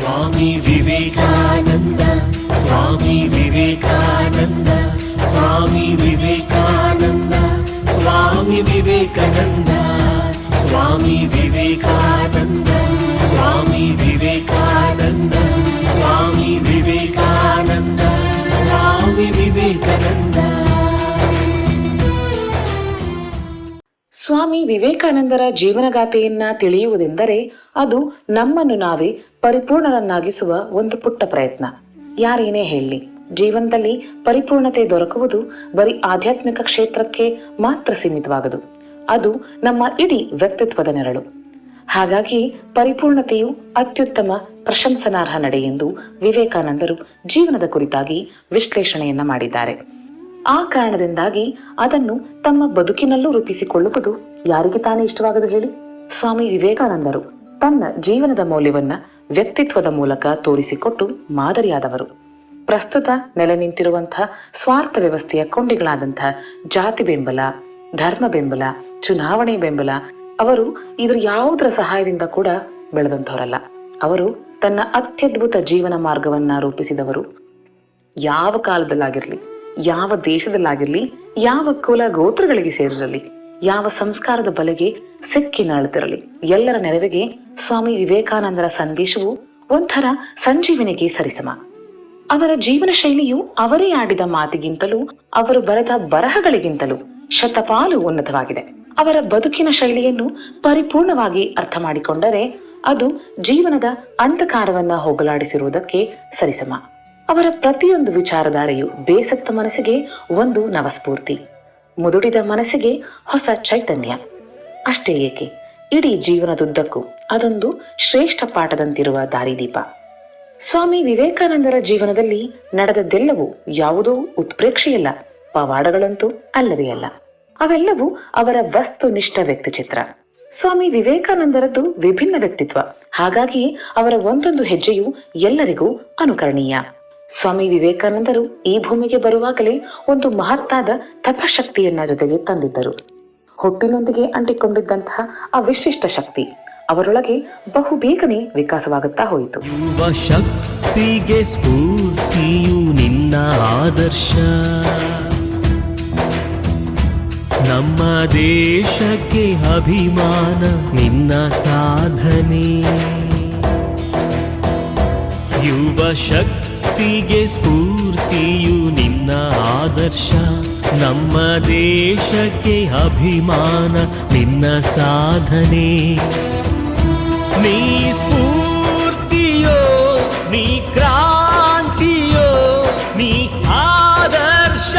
ಸ್ವಾಮಿ ವಿವೇಕಾನಂದ ಸ್ವಾಮಿ ವಿವೇಕಾನಂದ ಸ್ವಾಮಿ ವಿವೇಕಾನಂದ ಸ್ವಾಮಿ ವಿವೇಕಾನಂದ ಸ್ವಾಮಿ ವಿವೇಕಾನಂದ ಸ್ವಾಮಿ ವಿವೇಕಾನಂದ ಸ್ವಾಮಿ ವಿವೇಕಾನಂದ ಸ್ವಾಮಿ ವಿವೇಕಾನಂದ. ಸ್ವಾಮಿ ವಿವೇಕಾನಂದರ ಜೀವನಗಾಥೆಯನ್ನ ತಿಳಿಯುವುದೆಂದರೆ ಅದು ನಮ್ಮನ್ನು ನಾವೇ ಪರಿಪೂರ್ಣರನ್ನಾಗಿಸುವ ಒಂದು ಪುಟ್ಟ ಪ್ರಯತ್ನ. ಯಾರೇನೇ ಹೇಳಲಿ ಜೀವನದಲ್ಲಿ ಪರಿಪೂರ್ಣತೆ ದೊರಕುವುದು ಬರೀ ಆಧ್ಯಾತ್ಮಿಕ ಕ್ಷೇತ್ರಕ್ಕೆ ಮಾತ್ರ ಸೀಮಿತವಾಗದು. ಅದು ನಮ್ಮ ಇಡೀ ವ್ಯಕ್ತಿತ್ವದ ನೆರಳು. ಹಾಗಾಗಿ ಪರಿಪೂರ್ಣತೆಯು ಅತ್ಯುತ್ತಮ ಪ್ರಶಂಸನಾರ್ಹ ನಡೆ ಎಂದು ವಿವೇಕಾನಂದರು ಜೀವನದ ಕುರಿತಾಗಿ ವಿಶ್ಲೇಷಣೆಯನ್ನ ಮಾಡಿದ್ದಾರೆ. ಆ ಕಾರಣದಿಂದಾಗಿ ಅದನ್ನು ತಮ್ಮ ಬದುಕಿನಲ್ಲೂ ರೂಪಿಸಿಕೊಳ್ಳುವುದು ಯಾರಿಗೆ ತಾನೇ ಇಷ್ಟವಾಗದು ಹೇಳಿ? ಸ್ವಾಮಿ ವಿವೇಕಾನಂದರು ತನ್ನ ಜೀವನದ ಮೌಲ್ಯವನ್ನ ವ್ಯಕ್ತಿತ್ವದ ಮೂಲಕ ತೋರಿಸಿಕೊಟ್ಟು ಮಾದರಿಯಾದವರು. ಪ್ರಸ್ತುತ ನೆಲೆ ನಿಂತಿರುವಂತಹ ಸ್ವಾರ್ಥ ವ್ಯವಸ್ಥೆಯ ಕೊಂಡಿಗಳಾದಂತಹ ಜಾತಿ ಬೆಂಬಲ, ಧರ್ಮ ಬೆಂಬಲ, ಚುನಾವಣೆ ಬೆಂಬಲ, ಅವರು ಇದ್ರ ಯಾವುದರ ಸಹಾಯದಿಂದ ಕೂಡ ಬೆಳೆದಂಥವರಲ್ಲ. ಅವರು ತನ್ನ ಅತ್ಯದ್ಭುತ ಜೀವನ ಮಾರ್ಗವನ್ನ ರೂಪಿಸಿದವರು. ಯಾವ ಕಾಲದಲ್ಲಾಗಿರಲಿ, ಯಾವ ದೇಶದಲ್ಲಾಗಿರಲಿ, ಯಾವ ಕುಲ ಗೋತ್ರಗಳಿಗೆ ಸೇರಿರಲಿ ಯಾವ ಸಂಸ್ಕಾರದ ಬಲೆಗೆ ಸಿಕ್ಕಿ ನಾಳುತ್ತಿರಲಿ. ಎಲ್ಲರ ನೆರವಿಗೆ ಸ್ವಾಮಿ ವಿವೇಕಾನಂದರ ಸಂದೇಶವು ಒಂಥರ ಸಂಜೀವನಿಗೆ ಸರಿಸಮ. ಅವರ ಜೀವನ ಶೈಲಿಯು ಅವರೇ ಆಡಿದ ಮಾತಿಗಿಂತಲೂ, ಅವರು ಬರೆದ ಬರಹಗಳಿಗಿಂತಲೂ ಶತಪಾಲು ಉನ್ನತವಾಗಿದೆ. ಅವರ ಬದುಕಿನ ಶೈಲಿಯನ್ನು ಪರಿಪೂರ್ಣವಾಗಿ ಅರ್ಥ ಮಾಡಿಕೊಂಡರೆ ಅದು ಜೀವನದ ಅಂಧಕಾರವನ್ನ ಹೋಗಲಾಡಿಸಿರುವುದಕ್ಕೆ ಸರಿಸಮ. ಅವರ ಪ್ರತಿಯೊಂದು ವಿಚಾರಧಾರೆಯು ಬೇಸತ್ತ ಮನಸ್ಸಿಗೆ ಒಂದು ನವಸ್ಫೂರ್ತಿ. ಮುದುಡಿದ ಮನಸ್ಸಿಗೆ ಹೊಸ ಚೈತನ್ಯ. ಅಷ್ಟೇ ಏಕೆ? ಇಡೀ ಜೀವನದುದ್ದಕ್ಕೂ ಅದೊಂದು ಶ್ರೇಷ್ಠ ಪಾಠದಂತಿರುವ ದಾರಿದೀಪ. ಸ್ವಾಮಿ ವಿವೇಕಾನಂದರ ಜೀವನದಲ್ಲಿ ನಡೆದದ್ದೆಲ್ಲವೂ ಯಾವುದೋ ಉತ್ಪ್ರೇಕ್ಷೆಯಲ್ಲ, ಪವಾಡಗಳಂತೂ ಅಲ್ಲವೇ ಅಲ್ಲ. ಅವೆಲ್ಲವೂ ಅವರ ವಸ್ತುನಿಷ್ಠ ವ್ಯಕ್ತಿಚಿತ್ರ. ಸ್ವಾಮಿ ವಿವೇಕಾನಂದರದ್ದು ವಿಭಿನ್ನ ವ್ಯಕ್ತಿತ್ವ. ಹಾಗಾಗಿ ಅವರ ಒಂದೊಂದು ಹೆಜ್ಜೆಯು ಎಲ್ಲರಿಗೂ ಅನುಕರಣೀಯ. ಸ್ವಾಮಿ ವಿವೇಕಾನಂದರು ಈ ಭೂಮಿಗೆ ಬರುವಾಗಲೇ ಒಂದು ಮಹತ್ತಾದ ತಪಶಕ್ತಿಯನ್ನ ಜೊತೆಗೆ ತಂದಿದ್ದರು. ಹುಟ್ಟಿನೊಂದಿಗೆ ಅಂಟಿಕೊಂಡಿದ್ದಂತಹ ಆ ವಿಶಿಷ್ಟ ಶಕ್ತಿ ಅವರೊಳಗೆ ಬಹು ಬೇಗನೆ ವಿಕಾಸವಾಗುತ್ತಾ ಹೋಯಿತು. ಶಕ್ತಿಗೆ ಸ್ಫೂರ್ತಿಯು ನಿನ್ನ ಆದರ್ಶ. ನಮ್ಮ ದೇಶಕ್ಕೆ ಅಭಿಮಾನ ನಿನ್ನ ಸಾಧನೆ. ಯುವ ಶಕ್ತಿಗೆ ಸ್ಫೂರ್ತಿಯು ನಿನ್ನ ಆದರ್ಶ. ನಮ್ಮ ದೇಶಕ್ಕೆ ಅಭಿಮಾನ ನಿನ್ನ ಸಾಧನೆ. ನೀ ಸ್ಫೂರ್ತಿಯೋ, ನೀ ಕ್ರಾಂತಿಯೋ, ನೀ ಆದರ್ಶ.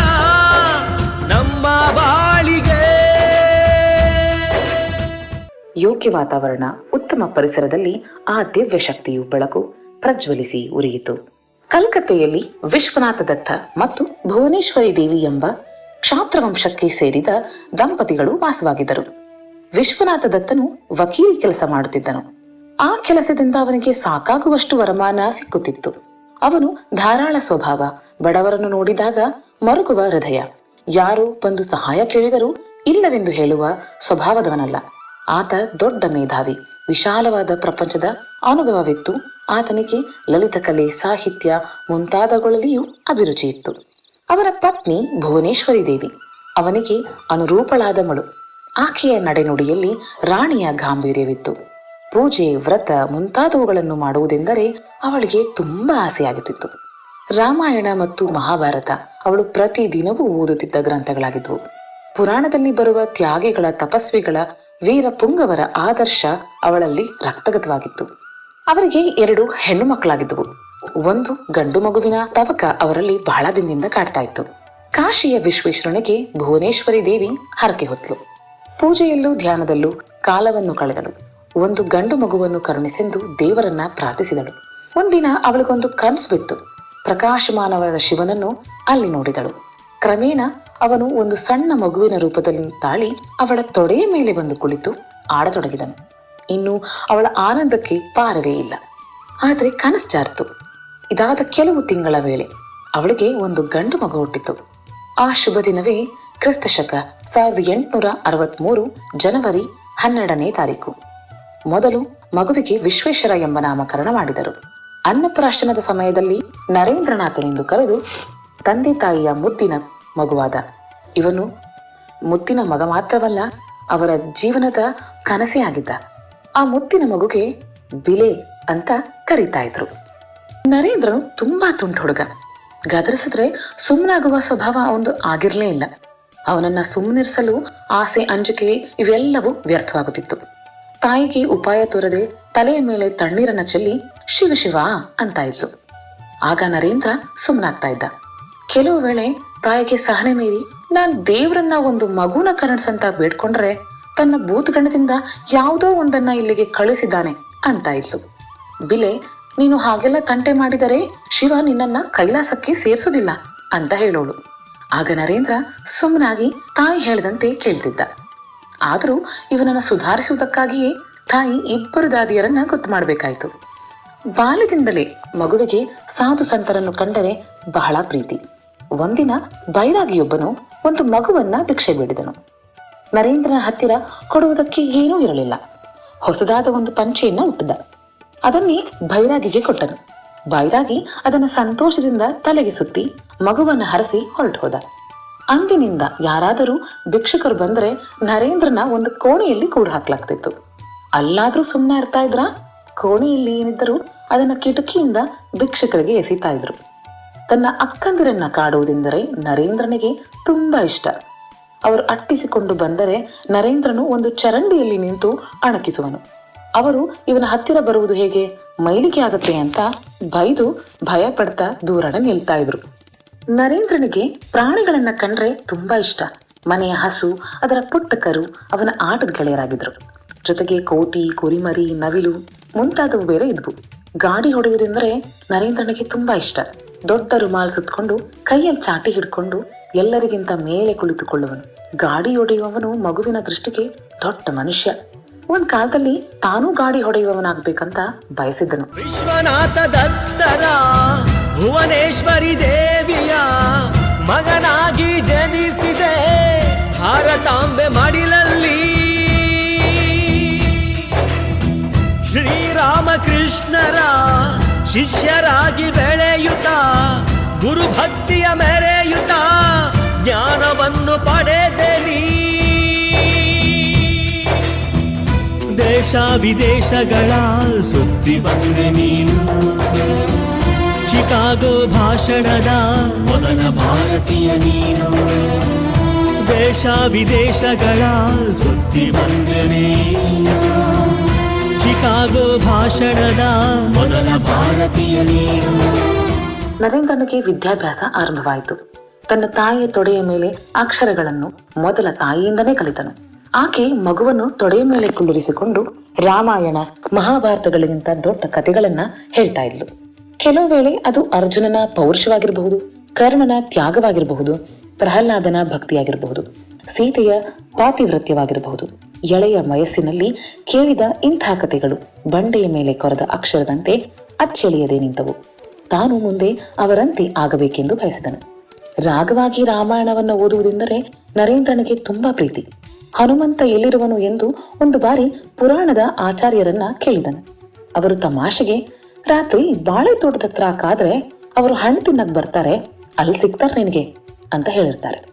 ನಮ್ಮ ಬಾಳಿಗೆ. ಯೋಗ್ಯ ವಾತಾವರಣ ಉತ್ತಮ ಪರಿಸರದಲ್ಲಿ ಆ ದಿವ್ಯ ಶಕ್ತಿಯು ಬೆಳಕು ಪ್ರಜ್ವಲಿಸಿ ಉರಿಯಿತು. ಕಲ್ಕತ್ತೆಯಲ್ಲಿ ವಿಶ್ವನಾಥ ದತ್ತ ಮತ್ತು ಭುವನೇಶ್ವರಿ ದೇವಿ ಎಂಬ ಕ್ಷಾತ್ರವಂಶಕ್ಕೆ ಸೇರಿದ ದಂಪತಿಗಳು ವಾಸವಾಗಿದ್ದರು. ವಿಶ್ವನಾಥ ದತ್ತನು ವಕೀಲಿ ಕೆಲಸ ಮಾಡುತ್ತಿದ್ದನು. ಆ ಕೆಲಸದಿಂದ ಅವನಿಗೆ ಸಾಕಾಗುವಷ್ಟು ವರಮಾನ ಸಿಕ್ಕುತ್ತಿತ್ತು. ಅವನು ಧಾರಾಳ ಸ್ವಭಾವ, ಬಡವರನ್ನು ನೋಡಿದಾಗ ಮರುಗುವ ಹೃದಯ. ಯಾರು ಬಂದು ಸಹಾಯ ಕೇಳಿದರೂ ಇಲ್ಲವೆಂದು ಹೇಳುವ ಸ್ವಭಾವದವನಲ್ಲ. ಆತ ದೊಡ್ಡ ಮೇಧಾವಿ, ವಿಶಾಲವಾದ ಪ್ರಪಂಚದ ಅನುಭವವಿತ್ತು. ಆತನಿಗೆ ಲಲಿತ ಕಲೆ, ಸಾಹಿತ್ಯ ಮುಂತಾದವುಗಳಲ್ಲಿಯೂ ಅಭಿರುಚಿ ಇತ್ತು. ಅವರ ಪತ್ನಿ ಭುವನೇಶ್ವರಿ ದೇವಿ, ಅವನಿಗೆ ಅನುರೂಪಳಾದ ಮಳು. ಆಕೆಯ ನಡೆನುಡಿಯಲ್ಲಿ ರಾಣಿಯ ಗಾಂಭೀರ್ಯವಿತ್ತು. ಪೂಜೆ, ವ್ರತ ಮುಂತಾದವುಗಳನ್ನು ಮಾಡುವುದೆಂದರೆ ಅವಳಿಗೆ ತುಂಬಾ ಆಸೆಯಾಗುತ್ತಿತ್ತು. ರಾಮಾಯಣ ಮತ್ತು ಮಹಾಭಾರತ ಅವಳು ಪ್ರತಿದಿನವೂ ಓದುತ್ತಿದ್ದ ಗ್ರಂಥಗಳಾಗಿದ್ವು. ಪುರಾಣದಲ್ಲಿ ಬರುವ ತ್ಯಾಗಿಗಳ ತಪಸ್ವಿಗಳ ವೀರ ಪುಂಗವರ ಆದರ್ಶ ಅವಳಲ್ಲಿ ರಕ್ತಗತವಾಗಿತ್ತು. ಅವರಿಗೆ ಎರಡು ಹೆಣ್ಣು ಮಕ್ಕಳಾಗಿದ್ದವು. ಒಂದು ಗಂಡು ಮಗುವಿನ ತವಕ ಅವರಲ್ಲಿ ಬಹಳ ದಿನದಿಂದ ಕಾಡ್ತಾ ಇತ್ತು. ಕಾಶಿಯ ವಿಶ್ವೇಶ್ವರನಿಗೆ ಭುವನೇಶ್ವರಿ ದೇವಿ ಹರಕೆ ಹೊತ್ತಲು ಪೂಜೆಯಲ್ಲೂ ಧ್ಯಾನದಲ್ಲೂ ಕಾಲವನ್ನು ಕಳೆದಳು. ಒಂದು ಗಂಡು ಮಗುವನ್ನು ಕರುಣಿಸೆಂದು ದೇವರನ್ನ ಪ್ರಾರ್ಥಿಸಿದಳು. ಒಂದಿನ ಅವಳಿಗೊಂದು ಕನಸು ಬಿತ್ತು. ಪ್ರಕಾಶಮಾನವಾದ ಶಿವನನ್ನು ಅಲ್ಲಿ ನೋಡಿದಳು. ಕ್ರಮೇಣ ಅವನು ಒಂದು ಸಣ್ಣ ಮಗುವಿನ ರೂಪದಲ್ಲಿ ತಾಳಿ ಅವಳ ತೊಡೆಯ ಮೇಲೆ ಬಂದು ಕುಳಿತು ಆಡತೊಡಗಿದನು. ಇನ್ನು ಅವಳ ಆನಂದಕ್ಕೆ ಪಾರವೇ ಇಲ್ಲ. ಆದರೆ ಕನಸು ಜಾರ್ತು. ಇದಾದ ಕೆಲವು ತಿಂಗಳ ವೇಳೆ ಅವಳಿಗೆ ಒಂದು ಗಂಡು ಮಗು ಹುಟ್ಟಿತು. ಆ ಶುಭ ದಿನವೇ ಕ್ರಿಸ್ತ ಶಕ ಸಾವಿರದ ಎಂಟುನೂರ ಅರವತ್ಮೂರು ಜನವರಿ ಹನ್ನೆರಡನೇ ತಾರೀಕು. ಮೊದಲು ಮಗುವಿಗೆ ವಿಶ್ವೇಶ್ವರ ಎಂಬ ನಾಮಕರಣ ಮಾಡಿದರು. ಅನ್ನಪ್ರಾಶನದ ಸಮಯದಲ್ಲಿ ನರೇಂದ್ರನಾಥನೆಂದು ಕರೆದು ತಂದೆ ತಾಯಿಯ ಮುತ್ತಿನ ಮಗುವಾದ. ಇವನು ಮುತ್ತಿನ ಮಗ ಮಾತ್ರವಲ್ಲ, ಅವರ ಜೀವನದ ಕನಸೇ ಆಗಿದ್ದ. ಆ ಮುತ್ತಿನ ಮಗುಗೆ ಬಿಲೆ ಅಂತ ಕರೀತಾ ಇದ್ರು ನರೇಂದ್ರನು ತುಂಬಾ ತುಂಟ ಹುಡುಗ. ಗದರಿಸಿದ್ರೆ ಸುಮ್ಮನಾಗುವ ಸ್ವಭಾವ ಒಂದು ಆಗಿರ್ಲೇ ಇಲ್ಲ. ಅವನನ್ನ ಸುಮ್ಮನಿರಿಸಲು ಆಸೆ, ಅಂಜಿಕೆ ಇವೆಲ್ಲವೂ ವ್ಯರ್ಥವಾಗುತ್ತಿತ್ತು. ತಾಯಿಗೆ ಉಪಾಯ ತೋರದೆ ತಲೆಯ ಮೇಲೆ ತಣ್ಣೀರನ್ನ ಚೆಲ್ಲಿ ಶಿವ ಶಿವ ಅಂತ ಇದ್ಲು ಆಗ ನರೇಂದ್ರ ಸುಮ್ಮನಾಗ್ತಾ ಇದ್ದ. ಕೆಲವು ವೇಳೆ ತಾಯಿಗೆ ಸಹನೆ ಮೀರಿ, ನಾನ್ ದೇವ್ರನ್ನ ಒಂದು ಮಗುನ ಕರುಣಿಸಂತ ಬೇಡ್ಕೊಂಡ್ರೆ ತನ್ನ ಭೂತಗಣದಿಂದ ಯಾವುದೋ ಒಂದನ್ನ ಇಲ್ಲಿಗೆ ಕಳಿಸಿದ್ದಾನೆ ಅಂತ ಇದ್ಲು ಬಿಲೆ, ನೀನು ಹಾಗೆಲ್ಲ ತಂಟೆ ಮಾಡಿದರೆ ಶಿವ ನಿನ್ನನ್ನ ಕೈಲಾಸಕ್ಕೆ ಸೇರಿಸೋದಿಲ್ಲ ಅಂತ ಹೇಳೋಳು. ಆಗ ನರೇಂದ್ರ ಸುಮ್ಮನಾಗಿ ತಾಯಿ ಹೇಳಿದಂತೆ ಕೇಳ್ತಿದ್ದ. ಆದರೂ ಇವನನ್ನು ಸುಧಾರಿಸುವುದಕ್ಕಾಗಿಯೇ ತಾಯಿ ಇಬ್ಬರು ದಾದಿಯರನ್ನ ಗೊತ್ತು ಮಾಡಬೇಕಾಯಿತು. ಬಾಲ್ಯದಿಂದಲೇ ಮಗುವಿಗೆ ಸಾಧು ಸಂತರನ್ನು ಕಂಡರೆ ಬಹಳ ಪ್ರೀತಿ. ಒಂದಿನ ಬೈರಾಗಿಯೊಬ್ಬನು ಒಂದು ಮಗುವನ್ನ ಭಿಕ್ಷೆ ಬೇಡಿದನು. ನರೇಂದ್ರನ ಹತ್ತಿರ ಕೊಡುವುದಕ್ಕೆ ಏನೂ ಇರಲಿಲ್ಲ. ಹೊಸದಾದ ಒಂದು ಪಂಚೆಯನ್ನು ಹುಟ್ಟಿದ ಅದನ್ನೇ ಬೈರಾಗಿಗೆ ಕೊಟ್ಟನು. ಬೈರಾಗಿ ಅದನ್ನು ಸಂತೋಷದಿಂದ ತಲೆಗೆ ಸುತ್ತಿ ಮಗುವನ್ನು ಹರಸಿ ಹೊರಟು ಹೋದ ಅಂದಿನಿಂದ ಯಾರಾದರೂ ಭಿಕ್ಷುಕರು ಬಂದರೆ ನರೇಂದ್ರನ ಒಂದು ಕೋಣೆಯಲ್ಲಿ ಕೂಡ ಹಾಕ್ಲಾಗ್ತಿತ್ತು. ಅಲ್ಲಾದರೂ ಸುಮ್ಮನೆ ಇರ್ತಾ ಇದ್ರ? ಕೋಣೆಯಲ್ಲಿ ಏನಿದ್ದರೂ ಅದನ್ನು ಕಿಟಕಿಯಿಂದ ಭಿಕ್ಷುಕರಿಗೆ ಎಸಿತಾ ಇದ್ರು. ತನ್ನ ಅಕ್ಕಂದಿರನ್ನ ಕಾಡುವುದೆಂದರೆ ನರೇಂದ್ರನಿಗೆ ತುಂಬಾ ಇಷ್ಟ. ಅವರು ಅಟ್ಟಿಸಿಕೊಂಡು ಬಂದರೆ ನರೇಂದ್ರನು ಒಂದು ಚರಂಡಿಯಲ್ಲಿ ನಿಂತು ಅಣಕಿಸುವನು. ಅವರು, ಇವನ ಹತ್ತಿರ ಬರುವುದು ಹೇಗೆ? ಮೈಲಿಗೆ ಆಗತ್ತೆ ಅಂತ ಬೈದು ಭಯ ಪಡ್ತಾ ದೂರನ ನಿಲ್ತಾ ಇದ್ರು. ನರೇಂದ್ರನಿಗೆ ಪ್ರಾಣಿಗಳನ್ನ ಕಂಡ್ರೆ ತುಂಬಾ ಇಷ್ಟ. ಮನೆಯ ಹಸು, ಅದರ ಪುಟ್ಟ ಕರು ಅವನ ಆಟದ ಗೆಳೆಯರಾಗಿದ್ರು. ಜೊತೆಗೆ ಕೋತಿ, ಕುರಿಮರಿ, ನವಿಲು ಮುಂತಾದವು ಬೇರೆ ಇದ್ವು. ಗಾಡಿ ಹೊಡೆಯುವುದೆಂದರೆ ನರೇಂದ್ರನಿಗೆ ತುಂಬಾ ಇಷ್ಟ. ದೊಡ್ಡ ರುಮಾಲ್ ಸುತ್ತಕೊಂಡು ಕೈಯಲ್ಲಿ ಚಾಟಿ ಹಿಡ್ಕೊಂಡು ಎಲ್ಲರಿಗಿಂತ ಮೇಲೆ ಕುಳಿತುಕೊಳ್ಳುವನು. ಗಾಡಿ ಹೊಡೆಯುವವನು ಮಗುವಿನ ದೃಷ್ಟಿಗೆ ದೊಡ್ಡ ಮನುಷ್ಯ. ಒಂದ್ ಕಾಲದಲ್ಲಿ ತಾನೂ ಗಾಡಿ ಹೊಡೆಯುವವನಾಗಬೇಕಂತ ಬಯಸಿದ್ದನು. ವಿಶ್ವನಾಥ ದತ್ತರ, ಭುವನೇಶ್ವರಿ ದೇವಿಯ ಮಗನಾಗಿ ಜನಿಸಿದೆ. ಭಾರತಾಂಬೆ ಮಡಿಲಲ್ಲಿ. ಶ್ರೀರಾಮಕೃಷ್ಣರ ಶಿಷ್ಯರಾಗಿ ಬೆಳೆಯುತ್ತ, ಗುರುಭಕ್ತಿಯ ಮೆರೆಯುತ್ತ ಜ್ಞಾನವನ್ನು ಪಡೆದೆ ನೀ ದೇಶ ವಿದೇಶಗಳ ಸುದ್ದಿ ಬಂದೆ ನೀನು. ಚಿಕಾಗೋ ಭಾಷಣದ ಮೊದಲ ಭಾರತೀಯ ನೀನು. ದೇಶ ವಿದೇಶಗಳ ಸುದ್ದಿ ಬಂದೆ ನೀನು. ಚಿಕಾಗೋ ಭಾಷಣದ ಮೊದಲ ಭಾರತೀಯ ನೀನು. ನರೇಂದ್ರನಿಗೆ ವಿದ್ಯಾಭ್ಯಾಸ ಆರಂಭವಾಯಿತು. ತನ್ನ ತಾಯಿಯ ತೊಡೆಯ ಮೇಲೆ ಅಕ್ಷರಗಳನ್ನು ಮೊದಲ ತಾಯಿಯಿಂದನೇ ಕಲಿತನು. ಆಕೆ ಮಗುವನ್ನು ತೊಡೆಯ ಮೇಲೆ ಕುಳ್ಳಿರಿಸಿಕೊಂಡು ರಾಮಾಯಣ, ಮಹಾಭಾರತಗಳಿಗಿಂತ ದೊಡ್ಡ ಕಥೆಗಳನ್ನ ಹೇಳ್ತಾ ಇದ್ಲು. ಕೆಲವು ವೇಳೆ ಅದು ಅರ್ಜುನನ ಪೌರುಷವಾಗಿರಬಹುದು, ಕರ್ಣನ ತ್ಯಾಗವಾಗಿರಬಹುದು, ಪ್ರಹ್ಲಾದನ ಭಕ್ತಿಯಾಗಿರಬಹುದು, ಸೀತೆಯ ಪಾತಿವೃತ್ಯವಾಗಿರಬಹುದು ಎಳೆಯ ವಯಸ್ಸಿನಲ್ಲಿ ಕೇಳಿದ ಇಂಥ ಕಥೆಗಳು ಬಂಡೆಯ ಮೇಲೆ ಕೊರೆದ ಅಕ್ಷರದಂತೆ ಅಚ್ಚಳಿಯದೆ ನಿಂತವು. ತಾನು ಮುಂದೆ ಅವರಂತೆ ಆಗಬೇಕೆಂದು ಬಯಸಿದನು. ರಾಗವಾಗಿ ರಾಮಾಯಣವನ್ನು ಓದುವುದೆಂದರೆ ನರೇಂದ್ರನಿಗೆ ತುಂಬಾ ಪ್ರೀತಿ. ಹನುಮಂತ ಎಲ್ಲಿರುವನು ಎಂದು ಒಂದು ಬಾರಿ ಪುರಾಣದ ಆಚಾರ್ಯರನ್ನ ಕೇಳಿದನು. ಅವರು ತಮಾಷೆಗೆ, ರಾತ್ರಿ ಬಾಳೆ ತೋಟದ ಹತ್ರ ಕಾದ್ರೆ ಅವರು ಹಣ್ಣು ತಿನ್ನಕ್ ಬರ್ತಾರೆ, ಅಲ್ಲಿ ಸಿಗ್ತಾರೆ ನಿನಗೆ ಅಂತ ಹೇಳಿರ್ತಾರೆ.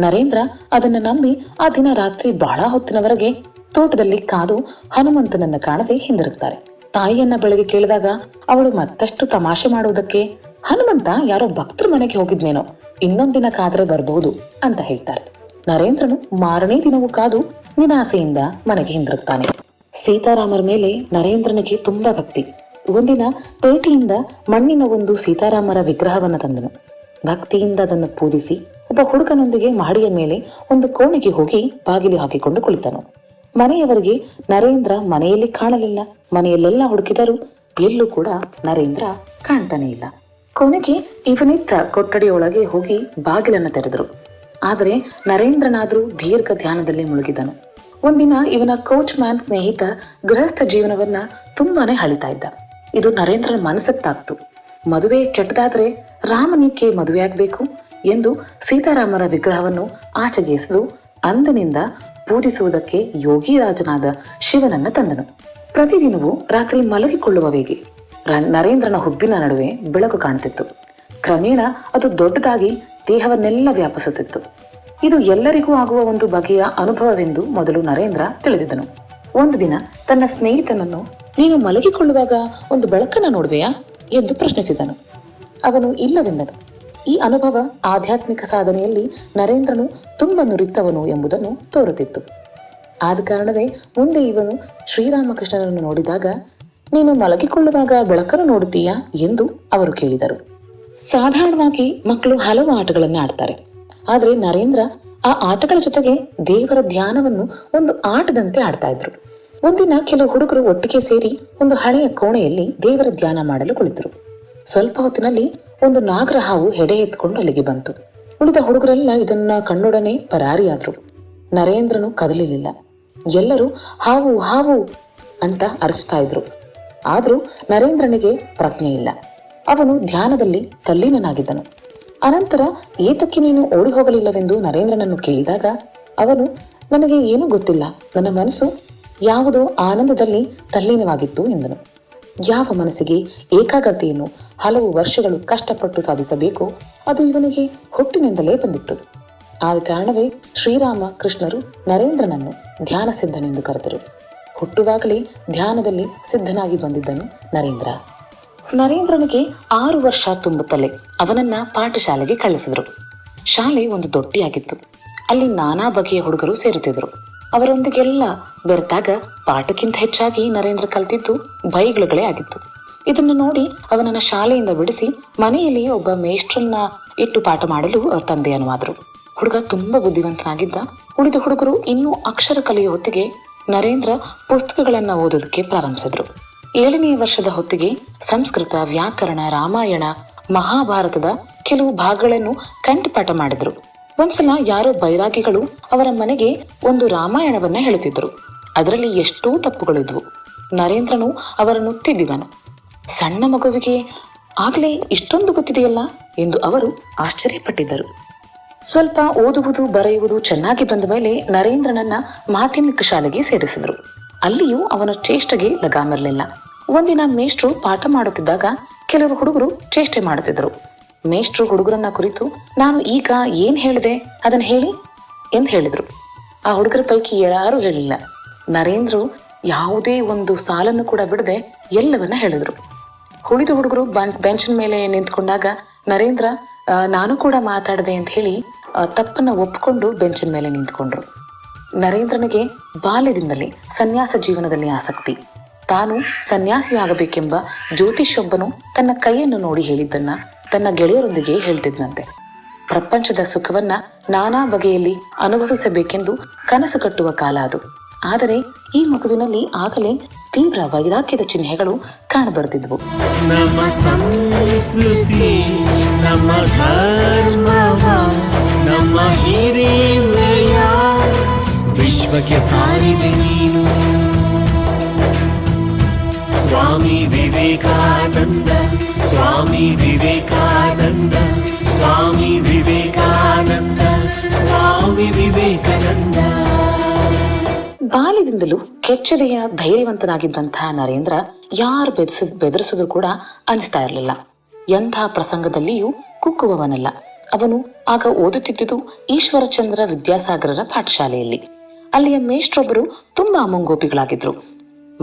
ನರೇಂದ್ರ ಅದನ್ನ ನಂಬಿ ಆ ದಿನ ರಾತ್ರಿ ಬಾಳ ಹೊತ್ತಿನವರೆಗೆ ತೋಟದಲ್ಲಿ ಕಾದು ಹನುಮಂತನನ್ನ ಕಾಣದೆ ಹಿಂದಿರುಗ್ತಾರೆ. ತಾಯಿಯನ್ನ ಬೆಳಗ್ಗೆ ಕೇಳಿದಾಗ ಅವಳು ಮತ್ತಷ್ಟು ತಮಾಷೆ ಮಾಡುವುದಕ್ಕೆ, ಹನುಮಂತ ಯಾರೋ ಭಕ್ತರ ಮನೆಗೆ ಹೋಗಿದ್ನೇನೋ ಇನ್ನೊಂದಿನ ಕಾದ್ರೆ ಬರಬಹುದು ಅಂತ ಹೇಳ್ತಾರೆ. ನರೇಂದ್ರನು ಮಾರನೇ ದಿನವೂ ಕಾದು ನಿನಾಸೆಯಿಂದ ಮನೆಗೆ ಹಿಂದಿರುಗ್ತಾನೆ. ಸೀತಾರಾಮರ ಮೇಲೆ ನರೇಂದ್ರನಿಗೆ ತುಂಬಾ ಭಕ್ತಿ. ಒಂದಿನ ಪೇಟೆಯಿಂದ ಮಣ್ಣಿನ ಒಂದು ಸೀತಾರಾಮರ ವಿಗ್ರಹವನ್ನು ತಂದನು. ಭಕ್ತಿಯಿಂದ ಅದನ್ನು ಪೂಜಿಸಿ ಒಬ್ಬ ಹುಡುಗನೊಂದಿಗೆ ಮಹಡಿಯ ಮೇಲೆ ಒಂದು ಕೋಣೆಗೆ ಹೋಗಿ ಬಾಗಿಲು ಹಾಕಿಕೊಂಡು ಕುಳಿತನು. ಮನೆಯವರಿಗೆ ನರೇಂದ್ರ ಮನೆಯಲ್ಲಿ ಕಾಣಲಿಲ್ಲ. ಮನೆಯಲ್ಲೆಲ್ಲ ಹುಡುಕಿದರೂ ಎಲ್ಲೂ ಕೂಡ ನರೇಂದ್ರ ಕಾಣ್ತಾನೆ ಇಲ್ಲ. ಕೊನೆಗೆ ಇವನಿತ್ತ ಕೊಠಡಿಯೊಳಗೆ ಹೋಗಿ ಬಾಗಿಲನ್ನು ತೆರೆದರು. ಆದರೆ ನರೇಂದ್ರನಾದರೂ ದೀರ್ಘ ಧ್ಯಾನದಲ್ಲಿ ಮುಳುಗಿದನು. ಒಂದಿನ ಇವನ ಕೋಚ್ ಮ್ಯಾನ್ ಸ್ನೇಹಿತ ಗೃಹಸ್ಥ ಜೀವನವನ್ನ ತುಂಬಾನೇ ಹಳಿತಾ ಇದ್ದ. ಇದು ನರೇಂದ್ರನ ಮನಸ್ಸಿಗೆ ತಾಕ್ತು ಮದುವೆ ಕೆಟ್ಟದಾದ್ರೆ ರಾಮನಿಕೆ ಮದುವೆ ಆಗ್ಬೇಕು ಎಂದು ಸೀತಾರಾಮರ ವಿಗ್ರಹವನ್ನು ಆಚೆಗೆ ಎಸೆದು ಅಂದಿನಿಂದ ಪೂಜಿಸುವುದಕ್ಕೆ ಯೋಗಿರಾಜನಾದ ಶಿವನನ್ನ ತಂದನು. ಪ್ರತಿದಿನವೂ ರಾತ್ರಿ ಮಲಗಿಕೊಳ್ಳುವ ವೇಗೆ ರ- ನರೇಂದ್ರನ ಹುಬ್ಬಿನ ನಡುವೆ ಬೆಳಕು ಕಾಣುತ್ತಿತ್ತು ಕ್ರಮೇಣ ಅದು ದೊಡ್ಡದಾಗಿ ದೇಹವನ್ನೆಲ್ಲ ವ್ಯಾಪಿಸುತ್ತಿತ್ತು. ಇದು ಎಲ್ಲರಿಗೂ ಆಗುವ ಒಂದು ಬಗೆಯ ಅನುಭವವೆಂದು ಮೊದಲು ನರೇಂದ್ರ ತಿಳಿದಿದ್ದನು. ಒಂದು ದಿನ ತನ್ನ ಸ್ನೇಹಿತನನ್ನು, ನೀನು ಮಲಗಿಕೊಳ್ಳುವಾಗ ಒಂದು ಬೆಳಕನ್ನು ನೋಡುವೆಯಾ? ಎಂದು ಪ್ರಶ್ನಿಸಿದನು. ಅವನು ಇಲ್ಲವೆಂದನು. ಈ ಅನುಭವ ಆಧ್ಯಾತ್ಮಿಕ ಸಾಧನೆಯಲ್ಲಿ ನರೇಂದ್ರನು ತುಂಬ ನುರಿತವನು ಎಂಬುದನ್ನು ತೋರುತ್ತಿತ್ತು. ಆದ ಕಾರಣವೇ ಮುಂದೆ ಇವನು ಶ್ರೀರಾಮಕೃಷ್ಣನನ್ನು ನೋಡಿದಾಗ ನೀನು ಮಲಗಿಕೊಳ್ಳುವಾಗ ಬೆಳಕನ್ನು ನೋಡುತ್ತೀಯಾ ಎಂದು ಅವರು ಕೇಳಿದರು. ಸಾಧಾರಣವಾಗಿ ಮಕ್ಕಳು ಹಲವು ಆಟಗಳನ್ನು ಆಡ್ತಾರೆ. ಆದರೆ ನರೇಂದ್ರ ಆ ಆಟಗಳ ಜೊತೆಗೆ ದೇವರ ಧ್ಯಾನವನ್ನು ಒಂದು ಆಟದಂತೆ ಆಡ್ತಾ ಇದ್ರು. ಒಂದಿನ ಕೆಲವು ಹುಡುಗರು ಒಟ್ಟಿಗೆ ಸೇರಿ ಒಂದು ಹಳೆಯ ಕೋಣೆಯಲ್ಲಿ ದೇವರ ಧ್ಯಾನ ಮಾಡಲು ಕುಳಿತರು. ಸ್ವಲ್ಪ ಹೊತ್ತಿನಲ್ಲಿ ಒಂದು ನಾಗರ ಹಾವು ಹೆಡೆ ಎತ್ಕೊಂಡು ಅಲ್ಲಿಗೆ ಬಂತು. ಉಳಿದ ಹುಡುಗರೆಲ್ಲ ಇದನ್ನ ಕಣ್ಣೊಡನೆ ಪರಾರಿಯಾದ್ರು. ನರೇಂದ್ರನು ಕದಲಿಲಿಲ್ಲ. ಎಲ್ಲರೂ ಹಾವು ಹಾವು ಅಂತ ಅರಚ್ತಾ ಇದ್ರು. ಆದರೂ ನರೇಂದ್ರನಿಗೆ ಪ್ರಜ್ಞೆ ಇಲ್ಲ. ಅವನು ಧ್ಯಾನದಲ್ಲಿ ತಲ್ಲೀನನಾಗಿದ್ದನು. ಅನಂತರ, ಏತಕ್ಕೆ ನೀನು ಓಡಿ ಹೋಗಲಿಲ್ಲವೆಂದು ನರೇಂದ್ರನನ್ನು ಕೇಳಿದಾಗ, ಅವನು, ನನಗೆ ಏನೂ ಗೊತ್ತಿಲ್ಲ. ನನ್ನ ಮನಸ್ಸು ಯಾವುದೋ ಆನಂದದಲ್ಲಿ ತಲ್ಲೀನವಾಗಿತ್ತು ಎಂದನು. ಯಾವ ಮನಸ್ಸಿಗೆ ಏಕಾಗ್ರತೆಯನ್ನು ಹಲವು ವರ್ಷಗಳು ಕಷ್ಟಪಟ್ಟು ಸಾಧಿಸಬೇಕೋ, ಅದು ಇವನಿಗೆ ಹುಟ್ಟಿನಿಂದಲೇ ಬಂದಿತ್ತು. ಆದ ಕಾರಣವೇ ಶ್ರೀರಾಮ ಕೃಷ್ಣರು ನರೇಂದ್ರನನ್ನು ಧ್ಯಾನಸಿದ್ಧನೆಂದು ಕರೆದರು. ಹುಟ್ಟುವಾಗಲೇ ಧ್ಯಾನದಲ್ಲಿ ಸಿದ್ಧನಾಗಿ ಬಂದಿದ್ದನು ನರೇಂದ್ರ. ನರೇಂದ್ರನಿಗೆ ಆರು ವರ್ಷ ತುಂಬುತ್ತಲೇ ಅವನನ್ನ ಪಾಠಶಾಲೆಗೆ ಕಳಿಸಿದರು. ಶಾಲೆ ಒಂದು ದೊಡ್ಡಿಯಾಗಿತ್ತು ಅಲ್ಲಿ ನಾನಾ ಬಗೆಯ ಹುಡುಗರು ಸೇರುತ್ತಿದ್ದರು ಅವರೊಂದಿಗೆಲ್ಲ ಬೆರೆತಾಗ ಪಾಠಕ್ಕಿಂತ ಹೆಚ್ಚಾಗಿ ನರೇಂದ್ರ ಕಲ್ತಿದ್ದು ಬೈಗಳುಗಳೇ ಆಗಿತ್ತು. ಇದನ್ನು ನೋಡಿ ಅವನನ್ನ ಶಾಲೆಯಿಂದ ಬಿಡಿಸಿ ಮನೆಯಲ್ಲಿಯೇ ಒಬ್ಬ ಮೇಷ್ಟ್ರನ್ನ ಇಟ್ಟು ಪಾಠ ಮಾಡಲು ಅವರ ತಂದೆ ಅನುವಾದರು ಹುಡುಗ ತುಂಬಾ ಬುದ್ಧಿವಂತನಾಗಿದ್ದ, ಉಳಿದ ಹುಡುಗರು ಇನ್ನೂ ಅಕ್ಷರ ಕಲಿಯುವ ಹೊತ್ತಿಗೆ ನರೇಂದ್ರ ಪುಸ್ತಕಗಳನ್ನು ಓದೋದಕ್ಕೆ ಪ್ರಾರಂಭಿಸಿದ್ರು. ಏಳನೇ ವರ್ಷದ ಹೊತ್ತಿಗೆ ಸಂಸ್ಕೃತ, ವ್ಯಾಕರಣ, ರಾಮಾಯಣ, ಮಹಾಭಾರತದ ಕೆಲವು ಭಾಗಗಳನ್ನು ಕಂಠಪಾಠ ಮಾಡಿದ್ರು. ಒಂದ್ಸಲ ಯಾರೋ ಬೈರಾಗಿಗಳು ಅವರ ಮನೆಗೆ ಒಂದು ರಾಮಾಯಣವನ್ನ ಹೇಳುತ್ತಿದ್ದರು. ಅದರಲ್ಲಿ ಎಷ್ಟೋ ತಪ್ಪುಗಳಿದ್ವು ನರೇಂದ್ರನು ಅವರನ್ನು ತಿದ್ದಿದನು. ಸಣ್ಣ ಮಗುವಿಗೆ ಆಗಲೇ ಇಷ್ಟೊಂದು ಗೊತ್ತಿದೆಯಲ್ಲ ಎಂದು ಅವರು ಆಶ್ಚರ್ಯಪಟ್ಟಿದ್ದರು. ಸ್ವಲ್ಪ ಓದುವುದು, ಬರೆಯುವುದು ಚೆನ್ನಾಗಿ ಬಂದ ಮೇಲೆ ನರೇಂದ್ರನನ್ನ ಮಾಧ್ಯಮಿಕ ಶಾಲೆಗೆ ಸೇರಿಸಿದ್ರು. ಅಲ್ಲಿಯೂ ಅವನ ಚೇಷ್ಟೆಗೆ ಲಗಾಮಿರಲಿಲ್ಲ ಒಂದಿನ ಮೇಷ್ಟ್ರು ಪಾಠ ಮಾಡುತ್ತಿದ್ದಾಗ ಕೆಲವರು ಹುಡುಗರು ಚೇಷ್ಟೆ ಮಾಡುತ್ತಿದ್ದರು. ಮೇಷ್ಟ್ರು ಹುಡುಗರನ್ನ ಕುರಿತು ನಾನು ಈಗ ಏನ್ ಹೇಳಿದೆ? ಅದನ್ನ ಹೇಳಿ ಎಂದು ಹೇಳಿದ್ರು. ಆ ಹುಡುಗರ ಪೈಕಿ ಯಾರು ಹೇಳಿಲ್ಲ. ನರೇಂದ್ರ ಯಾವುದೇ ಒಂದು ಸಾಲನ್ನು ಕೂಡ ಬಿಡದೆ ಎಲ್ಲವನ್ನ ಹೇಳಿದ್ರು. ಉಳಿದ ಹುಡುಗರು ಬೆಂಚಿನ ಮೇಲೆ ನಿಂತ್ಕೊಂಡಾಗ ನರೇಂದ್ರ ನಾನು ಕೂಡ ಮಾತಾಡದೆ ಅಂತ ಹೇಳಿ ತಪ್ಪನ್ನ ಒಪ್ಪಿಕೊಂಡು ಬೆಂಚಿನ ಮೇಲೆ ನಿಂತ್ಕೊಂಡ್ರು. ನರೇಂದ್ರನಿಗೆ ಬಾಲ್ಯದಿಂದಲೇ ಸನ್ಯಾಸ ಜೀವನದಲ್ಲಿ ಆಸಕ್ತಿ. ತಾನು ಸನ್ಯಾಸಿಯಾಗಬೇಕೆಂಬ ಜ್ಯೋತಿಷೊಬ್ಬನು ತನ್ನ ಕೈಯನ್ನು ನೋಡಿ ಹೇಳಿದ್ದನ್ನ ತನ್ನ ಗೆಳೆಯರೊಂದಿಗೆ ಹೇಳ್ತಿದ್ನಂತೆ. ಪ್ರಪಂಚದ ಸುಖವನ್ನ ನಾನಾ ಬಗೆಯಲ್ಲಿ ಅನುಭವಿಸಬೇಕೆಂದು ಕನಸು ಕಟ್ಟುವ ಕಾಲ ಅದು. ಆದರೆ ಈ ಮಗುವಿನಲ್ಲಿ ಆಗಲೇ ತೀವ್ರ ವೈರಾಗ್ಯದ ಚಿಹ್ನೆಗಳು ಕಾಣಬರುತ್ತಿದ್ವು. ನಮ್ಮ ಸಂಸ್ಕೃತಿ, ನಮ್ಮ ಧರ್ಮವ, ನಮ್ಮ ಹಿರಿಮೆಯ ವಿಶ್ವಕ್ಕೆ ಸಾರಿದೆ ನೀನು. ಸ್ವಾಮಿ ವಿವೇಕಾನಂದ ಸ್ವಾಮಿ ವಿವೇಕಾನಂದ ಸ್ವಾಮಿ ವಿವೇಕಾನಂದ ಸ್ವಾಮಿ ವಿವೇಕಾನಂದ. ಬಾಲ್ಯದಿಂದಲೂ ಕೆಚ್ಚದೆಯ ಧೈರ್ಯವಂತನಾಗಿದ್ದಂತಹ ನರೇಂದ್ರ ಯಾರು ಬೆದಸ, ಬೆದರಿಸಿದ್ರು ಕೂಡ ಅಂಜ್ತಾ ಇರಲಿಲ್ಲ. ಎಂಥ ಪ್ರಸಂಗದಲ್ಲಿಯೂ ಕುಕ್ಕುವವನಲ್ಲ ಅವನು ಆಗ ಓದುತ್ತಿದ್ದುದು ಈಶ್ವರಚಂದ್ರ ವಿದ್ಯಾಸಾಗರರ ಪಾಠಶಾಲೆಯಲ್ಲಿ. ಅಲ್ಲಿಯ ಮೇಷ್ಟ್ರೊಬ್ಬರು ತುಂಬಾ ಮುಂಗೋಪಿಗಳಾಗಿದ್ರು.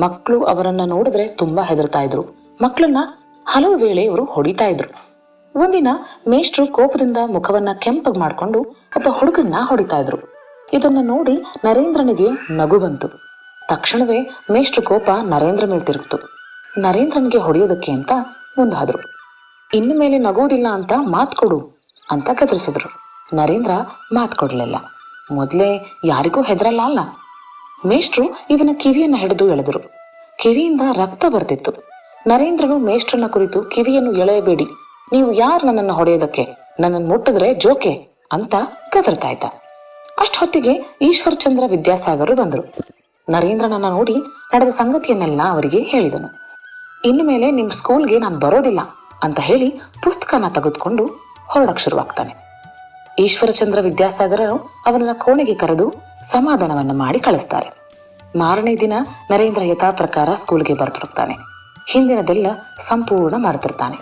ಮಕ್ಕಳು ಅವರನ್ನ ನೋಡಿದ್ರೆ ತುಂಬಾ ಹೆದರ್ತಾ ಇದ್ರು. ಮಕ್ಕಳನ್ನ ಹಲವು ವೇಳೆ ಇವರು ಹೊಡಿತಾ ಇದ್ರು. ಒಂದಿನ ಮೇಷ್ಟ್ರು ಕೋಪದಿಂದ ಮುಖವನ್ನ ಕೆಂಪಗ್ ಮಾಡ್ಕೊಂಡು ಒಬ್ಬ ಹುಡುಗನ್ನ ಹೊಡಿತಾ ಇದ್ರು. ಇದನ್ನ ನೋಡಿ ನರೇಂದ್ರನಿಗೆ ನಗು ಬಂತು. ತಕ್ಷಣವೇ ಮೇಷ್ಟ್ರ ಕೋಪ ನರೇಂದ್ರ ಮೇಲೆ ತಿರುಗಿತು. ನರೇಂದ್ರನಿಗೆ ಹೊಡೆಯೋದಕ್ಕೆ ಅಂತ ಮುಂದಾದ್ರು. ಇನ್ನು ಮೇಲೆ ನಗೋದಿಲ್ಲ ಅಂತ ಮಾತ್ ಕೊಡು ಅಂತ ಗದರಿಸಿದ್ರು ನರೇಂದ್ರ ಮಾತ್ ಕೊಡ್ಲಿಲ್ಲ. ಮೊದ್ಲೇ ಯಾರಿಗೂ ಹೆದರಲ್ಲ ಅಲ್ಲ. ಮೇಷ್ಟ್ರು ಇವನ ಕಿವಿಯನ್ನ ಹಿಡಿದು ಎಳೆದರು. ಕಿವಿಯಿಂದ ರಕ್ತ ಬರ್ತಿತ್ತು. ನರೇಂದ್ರನು ಮೇಷ್ಟ್ರನ ಕುರಿತು ಕಿವಿಯನ್ನು ಎಳೆಯಬೇಡಿ. ನೀವು ಯಾರು ನನ್ನನ್ನು ಹೊಡೆಯೋದಕ್ಕೆ? ನನ್ನನ್ನು ಮುಟ್ಟಿದ್ರೆ ಜೋಕೆ ಅಂತ ಕದರ್ತಾ ಇದ್ದ. ಅಷ್ಟೊತ್ತಿಗೆ ಈಶ್ವರಚಂದ್ರ ವಿದ್ಯಾಸಾಗರ್ ಬಂದರು. ನರೇಂದ್ರನನ್ನ ನೋಡಿ ನಡೆದ ಸಂಗತಿಯನ್ನೆಲ್ಲ ಅವರಿಗೆ ಹೇಳಿದನು. ಇನ್ನು ಮೇಲೆ ನಿಮ್ಮ ಸ್ಕೂಲ್ಗೆ ನಾನು ಬರೋದಿಲ್ಲ ಅಂತ ಹೇಳಿ ಪುಸ್ತಕನ ತೆಗೆದುಕೊಂಡು ಹೊರಡಕ್ ಶುರುವಾಗ್ತಾನೆ. ಈಶ್ವರಚಂದ್ರ ವಿದ್ಯಾಸಾಗರರು ಅವನನ್ನ ಕೋಣೆಗೆ ಕರೆದು ಸಮಾಧಾನವನ್ನ ಮಾಡಿ ಕಳಿಸ್ತಾರೆ. ಮಾರನೇ ದಿನ ನರೇಂದ್ರ ಯಥಾ ಪ್ರಕಾರ ಸ್ಕೂಲ್ಗೆ ಬರ್ತೊಡಗ್ತಾನೆ ಹಿಂದಿನದೆಲ್ಲ ಸಂಪೂರ್ಣ ಮರೆತಿರ್ತಾನೆ.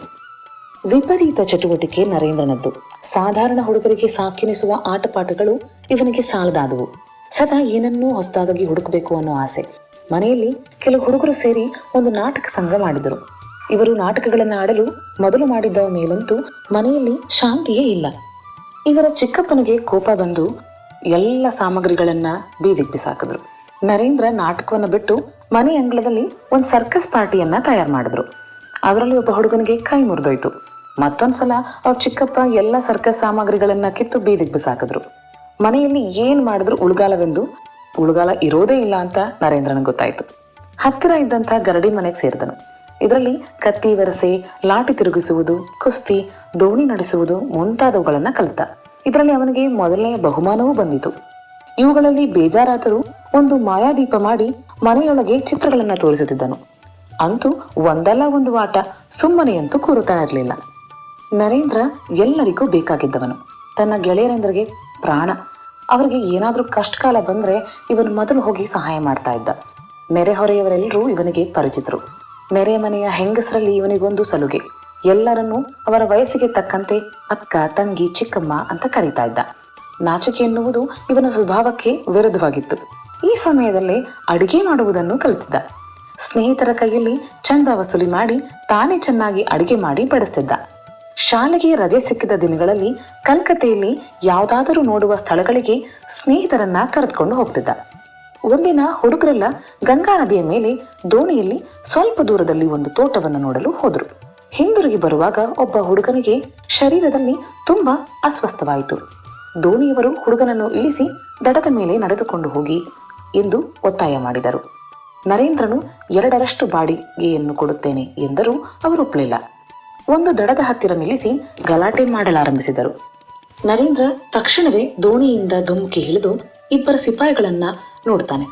ವಿಪರೀತ ಚಟುವಟಿಕೆ ನರೇಂದ್ರನದ್ದು. ಸಾಧಾರಣ ಹುಡುಗರಿಗೆ ಸಾಕೆನಿಸುವ ಆಟಪಾಠಗಳು ಇವನಿಗೆ ಸಾಲದಾದವು. ಸದಾ ಏನನ್ನೂ ಹೊಸದಾಗಿ ಹುಡುಕಬೇಕು ಅನ್ನೋ ಆಸೆ. ಮನೆಯಲ್ಲಿ ಕೆಲವು ಹುಡುಗರು ಸೇರಿ ಒಂದು ನಾಟಕ ಸಂಘ ಮಾಡಿದರು. ಇವರು ನಾಟಕಗಳನ್ನು ಆಡಲು ಮೊದಲು ಮಾಡಿದ್ದ ಮೇಲಂತೂ ಮನೆಯಲ್ಲಿ ಶಾಂತಿಯೇ ಇಲ್ಲ. ಇವರ ಚಿಕ್ಕಪ್ಪನಿಗೆ ಕೋಪ ಬಂದು ಎಲ್ಲ ಸಾಮಗ್ರಿಗಳನ್ನ ಬೀದಿಗೆ ಬಿಸಾಕಿದ್ರು ನರೇಂದ್ರ ನಾಟಕವನ್ನು ಬಿಟ್ಟು ಮನೆ ಅಂಗಳದಲ್ಲಿ ಒಂದು ಸರ್ಕಸ್ ಪಾರ್ಟಿಯನ್ನ ತಯಾರು ಮಾಡಿದ್ರು. ಅದರಲ್ಲಿ ಒಬ್ಬ ಹುಡುಗನಿಗೆ ಕೈ ಮುರಿದೋಯ್ತು. ಮತ್ತೊಂದ್ಸಲ ಅವ್ರ ಚಿಕ್ಕಪ್ಪ ಎಲ್ಲ ಸರ್ಕಸ್ ಸಾಮಗ್ರಿಗಳನ್ನ ಕಿತ್ತು ಬೀದಿಗೆ ಬಿಸಾಕಿದ್ರು. ಮನೆಯಲ್ಲಿ ಏನ್ ಮಾಡಿದ್ರು ಉಳುಗಾಲವೆಂದು? ಉಳುಗಾಲ ಇರೋದೇ ಇಲ್ಲ ಅಂತ ನರೇಂದ್ರನಿಗೆ ಗೊತ್ತಾಯ್ತು. ಹತ್ತಿರ ಇದ್ದಂತಹ ಗರಡಿ ಮನೆಗೆ ಸೇರಿದನು. ಇದರಲ್ಲಿ ಕತ್ತಿ ವರಸೆ ಲಾಟಿ ತಿರುಗಿಸುವುದು, ಕುಸ್ತಿ, ದೋಣಿ ನಡೆಸುವುದು ಮುಂತಾದವುಗಳನ್ನ ಕಲಿತ. ಇದರಲ್ಲಿ ಅವನಿಗೆ ಮೊದಲನೆಯ ಬಹುಮಾನವೂ ಬಂದಿತು. ಇವುಗಳಲ್ಲಿ ಬೇಜಾರಾದರೂ ಒಂದು ಮಾಯಾದೀಪ ಮಾಡಿ ಮನೆಯೊಳಗೆ ಚಿತ್ರಗಳನ್ನ ತೋರಿಸುತ್ತಿದ್ದನು. ಅಂತೂ ಒಂದಲ್ಲ ಒಂದು ಆಟ ಸುಮ್ಮನೆಯಂತೂ ಕೂರುತ್ತಾ ಇರಲಿಲ್ಲ. ನರೇಂದ್ರ ಎಲ್ಲರಿಗೂ ಬೇಕಾಗಿದ್ದವನು. ತನ್ನ ಗೆಳೆಯರೆಂದರಿಗೆ ಪ್ರಾಣ. ಅವರಿಗೆ ಏನಾದರೂ ಕಷ್ಟಕಾಲ ಬಂದ್ರೆ ಇವನು ಮೊದಲು ಹೋಗಿ ಸಹಾಯ ಮಾಡ್ತಾ ಇದ್ದ. ನೆರೆಹೊರೆಯವರೆಲ್ಲರೂ ಇವನಿಗೆ ಪರಿಚಿತರು. ನೆರೆ ಮನೆಯ ಹೆಂಗಸರಲ್ಲಿ ಇವನಿಗೊಂದು ಸಲುಗೆ. ಎಲ್ಲರನ್ನೂ ಅವರ ವಯಸ್ಸಿಗೆ ತಕ್ಕಂತೆ ಅಕ್ಕ, ತಂಗಿ, ಚಿಕ್ಕಮ್ಮ ಅಂತ ಕರೀತಾ ಇದ್ದ. ನಾಚಿಕೆ ಎನ್ನುವುದು ಇವನ ಸ್ವಭಾವಕ್ಕೆ ವಿರುದ್ಧವಾಗಿತ್ತು. ಈ ಸಮಯದಲ್ಲಿ ಅಡಿಗೆ ಮಾಡುವುದನ್ನು ಕಲಿತಿದ್ದ. ಸ್ನೇಹಿತರ ಕೈಯಲ್ಲಿ ಚಂದ ವಸೂಲಿ ಮಾಡಿ ತಾನೇ ಚೆನ್ನಾಗಿ ಅಡಿಗೆ ಮಾಡಿ ಬಡಿಸ್ತಿದ್ದ. ಶಾಲೆಗೆ ರಜೆ ಸಿಕ್ಕಿದ ದಿನಗಳಲ್ಲಿ ಕಲ್ಕತ್ತೆಯಲ್ಲಿ ಯಾವುದಾದರೂ ನೋಡುವ ಸ್ಥಳಗಳಿಗೆ ಸ್ನೇಹಿತರನ್ನ ಕರೆದುಕೊಂಡು ಹೋಗ್ತಿದ್ದ. ಒಂದಿನ ಹುಡುಗರೆಲ್ಲ ಗಂಗಾ ನದಿಯ ಮೇಲೆ ದೋಣಿಯಲ್ಲಿ ಸ್ವಲ್ಪ ದೂರದಲ್ಲಿ ಒಂದು ತೋಟವನ್ನು ನೋಡಲು ಹೋದರು. ಹಿಂದಿರುಗಿ ಬರುವಾಗ ಒಬ್ಬ ಹುಡುಗನಿಗೆ ಶರೀರದಲ್ಲಿ ತುಂಬಾ ಅಸ್ವಸ್ಥವಾಯಿತು. ದೋಣಿಯವರು ಹುಡುಗನನ್ನು ಇಳಿಸಿ ದಡದ ಮೇಲೆ ನಡೆದುಕೊಂಡು ಹೋಗಿ ಎಂದು ಒತ್ತಾಯ ಮಾಡಿದರು. ನರೇಂದ್ರನು ಎರಡರಷ್ಟು ಬಾಡಿಗೆಯನ್ನು ಕೊಡುತ್ತೇನೆ ಎಂದರೂ ಅವರು ಒಪ್ಪಲಿಲ್ಲ ಒಂದು ದಡದ ಹತ್ತಿರ ನಿಲ್ಲಿಸಿ ಗಲಾಟೆ ಮಾಡಲಾರಂಭಿಸಿದರು. ನರೇಂದ್ರ ತಕ್ಷಣವೇ ದೋಣಿಯಿಂದ ಧುಮುಕಿ ಹಿಡಿದು ಇಬ್ಬರ ಸಿಪಾಯಿಗಳನ್ನ ನೋಡ್ತಾನೆ.